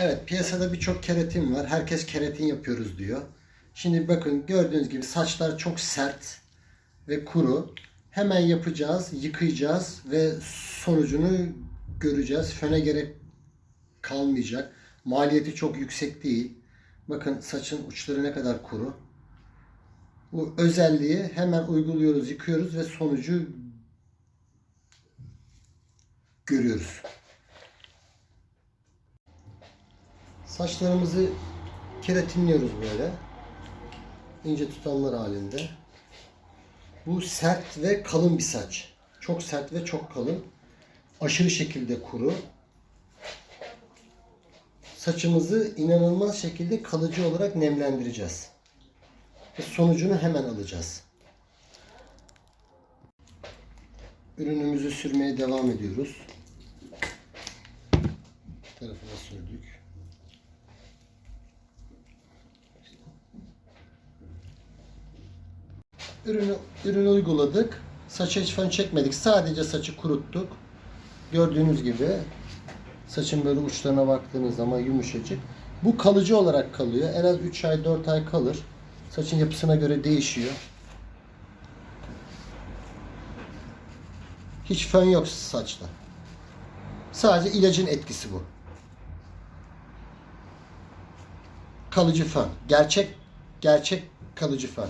Evet piyasada birçok keratin var. Herkes keratin yapıyoruz diyor. Şimdi bakın gördüğünüz gibi saçlar çok sert ve kuru. Hemen yapacağız, yıkayacağız ve sonucunu göreceğiz. Föne gerek kalmayacak. Maliyeti çok yüksek değil. Bakın saçın uçları ne kadar kuru. Bu özelliği hemen uyguluyoruz, yıkıyoruz ve sonucu görüyoruz. Saçlarımızı keratinliyoruz böyle. ince tutamlar halinde. Bu sert ve kalın bir saç. Çok sert ve çok kalın. Aşırı şekilde kuru. Saçımızı inanılmaz şekilde kalıcı olarak nemlendireceğiz. Ve sonucunu hemen alacağız. Ürünümüzü sürmeye devam ediyoruz. Tarafına sürdük. Ürünü, ürünü uyguladık. Saça hiç fön çekmedik. Sadece saçı kuruttuk. Gördüğünüz gibi saçın böyle uçlarına baktığınız zaman yumuşacık. Bu kalıcı olarak kalıyor. En az 3 ay 4 ay kalır. Saçın yapısına göre değişiyor. Hiç fön yok saçta. Sadece ilacın etkisi bu. Kalıcı fön. Gerçek gerçek kalıcı fön.